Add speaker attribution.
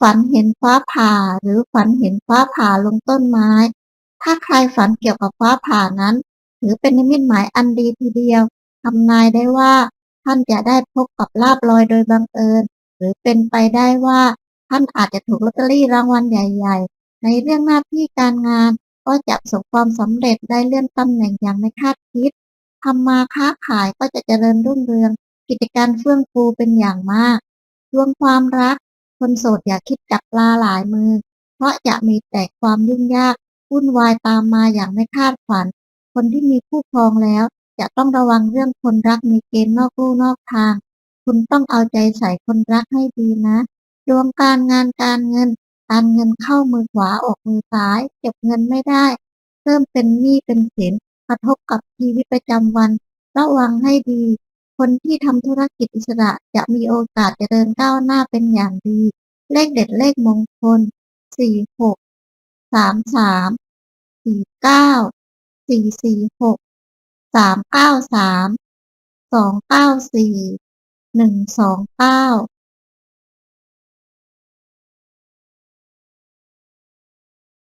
Speaker 1: ฝันเห็นฟ้าผ่า หรือฝันเห็นฟ้าผ่าลงต้นไม้ ถ้าใครฝันเกี่ยวกับฟ้าผ่านั้น ถือเป็นนิมิตหมายอันดีทีเดียวทำนายได้ว่า ท่านจะได้พบกับลาบลอยโดยบังเอิญ หรือเป็นไปได้ว่า ท่านอาจจะถูกลอตเตอรี่รางวัลใหญ่ ๆ ในเรื่องหน้าที่การงาน ก็จะประสบความสำเร็จได้เลื่อนตำแหน่งอย่างไม่คาดคิดทำมาค้าขายก็จะเจริญรุ่งเรือง กิจการเฟื่องฟูเป็นอย่างมากดวงความรัก คนโสดอย่าคิดจับปลาหลายมือ เพราะจะมีแต่ความยุ่งยากวุ่นวายตามมาอย่างไม่คาดฝัน คนที่มีคู่ครองแล้ว จะต้องระวังเรื่องคนรักมีเกณฑ์นอกลู่นอกทาง คุณต้องเอาใจใส่คนรักให้ดีนะ ดวงการงานการเงิน การเงินเข้ามือขวาออกมือซ้าย เก็บเงินไม่ได้ เริ่มเป็นหนี้เป็นสินกระทบกับชีวิตประจำวัน ระวังให้ดี คนที่ทำธุรกิจอิสระจะมีโอกาสจเจริญก้าวหน้าเป็นอย่างดี เลขเด็ดเลขมงคลสี่หกสามสามสี่เก้าสี่สี่หกสามเก้าสามสองเก้าสี่หนึ่งสองเก้า